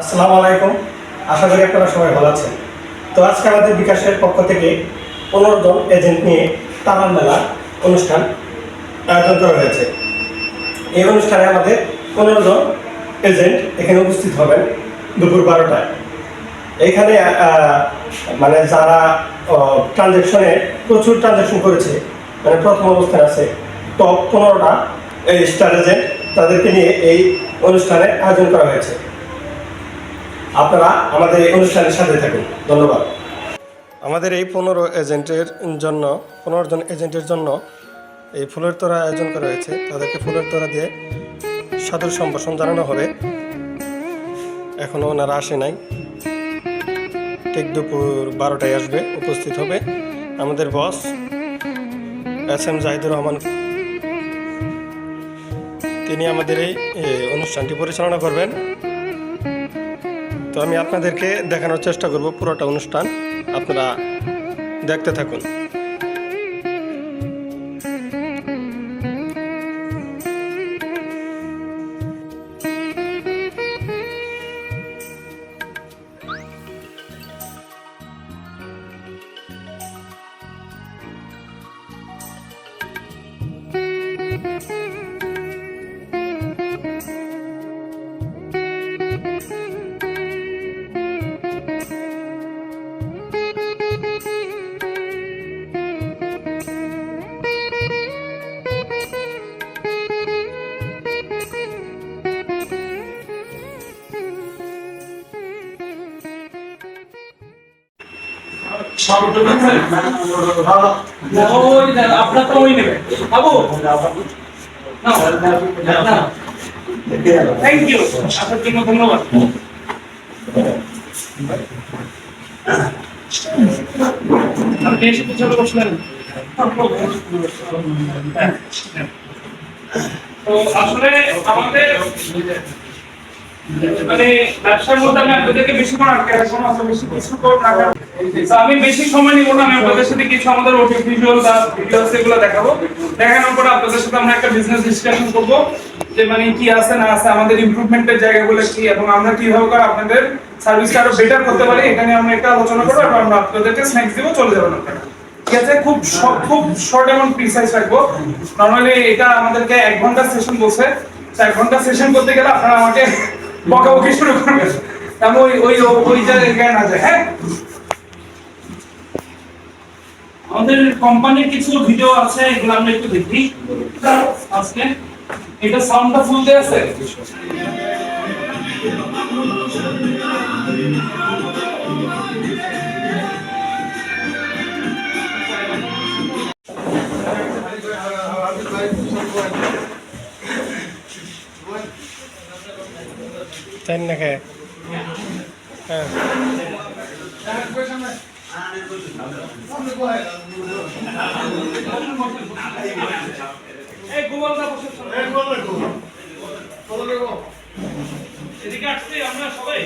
আসসালামু আলাইকুম। আশা করি আপনারা সবাই ভালো আছেন। তো আজকে আমাদের বিকাশের পক্ষ থেকে পনেরো জন এজেন্ট নিয়ে তামার মেলা অনুষ্ঠান আয়োজন করা হয়েছে। এই অনুষ্ঠানে আমাদের পনেরো জন এজেন্ট এখানে উপস্থিত হবেন দুপুর বারোটায়। এখানে মানে যারা ট্রানজ্যাকশনে প্রচুর ট্রানজ্যাকশন করেছে মানে প্রথম অবস্থানে আছে টপ পনেরোটা এই স্টার এজেন্ট তাদেরকে নিয়ে এই অনুষ্ঠানে আয়োজন করা হয়েছে। আপনারা আমাদের এই অনুষ্ঠানের সাথে থাকুন। ধন্যবাদ। আমাদের এই পনেরো এজেন্টের জন্য, পনেরো জন এজেন্টের জন্য এই ফুলের তোড়া আয়োজন করা হয়েছে। তাদেরকে ফুলের তোড়া দিয়ে সাদর সম্ভাষণ জানানো হবে। এখনও ওনারা আসে নাই। ঠিক দুপুর বারোটায় আসবে, উপস্থিত হবে। আমাদের boss S M Jahidur Rahman. তিনি আমাদের এই অনুষ্ঠানটি পরিচালনা করবেন। তো আমি আপনাদেরকে দেখানোর চেষ্টা করব পুরোটা অনুষ্ঠান। আপনারা দেখতে থাকুন। আপনার তো ওই নেবে। বাবু। থ্যাংক ইউ আপনার জন্য ধন্যবাদ। আপনি এসে পিছনে বসলেন। তো আসলে আমাদের মানে ব্যবসার মধ্যে আমি আপনাদেরকে আটকে রাখব না, বেশি আমি বেশি সময় না আমি আপনাদের সাথে কিছু আমাদের ওটি ভিজুয়াল বা ভিডিওস এগুলো দেখাবো। দেখানোর পর আপনাদের সাথে আমরা একটা বিজনেস ডিসকাশন করব যে মানে কি আছে না আছে আমাদের জায়গাগুলো কি এবং আমরা কীভাবে করে আপনাদের আরও বেটার করতে পারি এখানে আমরা একটা আলোচনা করব এবং আমরা আপনাদেরকে স্ন্যাক্স দিব চলে যাবেন আপনারা ঠিক আছে? খুব খুব শর্ট এবং প্রিসাইজ রাখব। নর্মালি এটা আমাদেরকে এক ঘণ্টা সেশন বলছে। এক ঘণ্টা সেশন করতে গেলে আপনারা আমাকে বকাবকি শুরু করবে। আমি ওই ওই ওই জায়গায় না যায় হ্যাঁ? আমাদের কোম্পানির কিছু ভিডিও আছে, এগুলো আমরা একটু দেখি। আজকে। এটা সাউন্ডটা ফুল দেয়া আছে? তাই নাকি? হ্যাঁ। এই গোপালদা বসে শোনো। এদিকে আসছি আমরা সবাই।